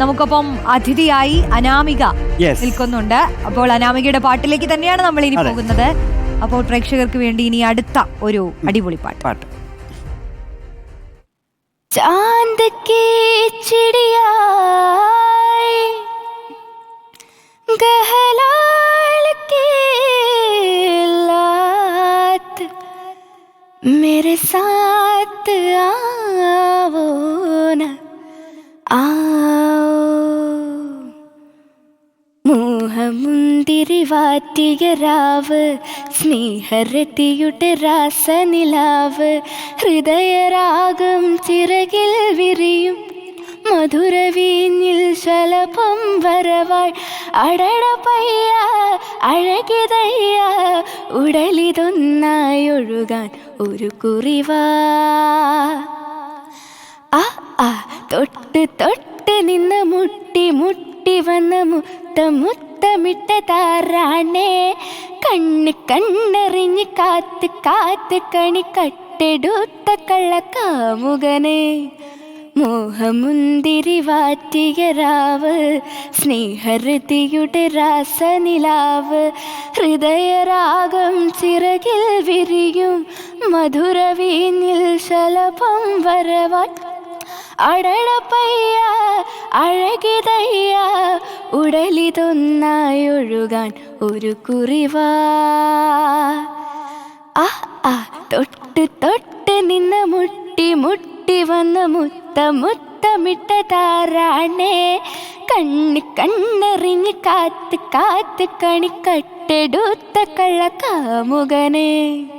നമുക്കൊപ്പം അതിഥിയായി അനാമിക Yes. നിൽക്കുന്നുണ്ട് അപ്പോൾ അനാമികയുടെ പാട്ടിലേക്ക് തന്നെയാണ് നമ്മൾ ഇനി അതെ. പോകുന്നത് അപ്പോൾ പ്രേക്ഷകർക്ക് വേണ്ടി ഇനി അടുത്ത ഒരു അടിപൊളി പാട്ട് പാട്ട് चांद की चिड़िया गहलाल की लात मेरे साथ आओ न आओ മോഹമുന്തിരി വാറ്റിയ രാവ് സ്നേഹരതിയുടെ രാസനിലാവ് ഹൃദയരാഗം ചിറകിൽ വിരിയും മധുരവീഞ്ഞിൽ ശലഭം വരവാൾ അടട പയ്യ അഴകിതയ്യ ഉടലിതൊന്നായി ഒഴുകാൻ ഒരു കുറിവാ. ആ ആ തൊട്ട് തൊട്ട് നിന്ന് മുട്ടി മുട്ടി വന്ന് മുത്ത മുത്തമിട്ട താറാണേ. കണ്ണ് കണ്ണെറിഞ്ഞ് കാത്ത് കാത്ത് കണി കട്ടെടുത്ത കള്ളക്കാമുകനെ. മോഹമുന്തിരി വാറ്റിയ രാവ് സ്നേഹൃതിയുടെ രാസനിലാവ് ഹൃദയരാഗം ചിറകിൽ വിരിയും മധുരവീനിൽ ശലഭം വരവാൻ അടടപ്പയ്യ അഴകിതയ്യ ഉടലിതൊന്നായി ഒഴുകാൻ ഒരു കുറിവാ. അ തൊട്ട് തൊട്ട് നിന്ന് മുട്ടി മുട്ടി വന്ന് മുത്ത മുത്തമിട്ട താരാണേ. കണ്ണ് കണ്ണെറിഞ്ഞ് കാത്ത് കാത്ത് കണിക്കട്ടെടുത്ത കള്ള കള്ളക്കാമുകനെ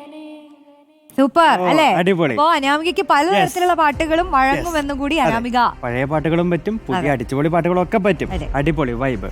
സൂപ്പർ അല്ലേ? അടിപൊളി. അപ്പോ അനാമികയ്ക്ക് പലതരത്തിലുള്ള പാട്ടുകളും വഴങ്ങുമെന്നും കൂടി അനാമിക. പഴയ പാട്ടുകളും പറ്റും പുതിയ അടിച്ചുപൊളി പാട്ടുകളും ഒക്കെ പറ്റും അടിപൊളി വൈബ്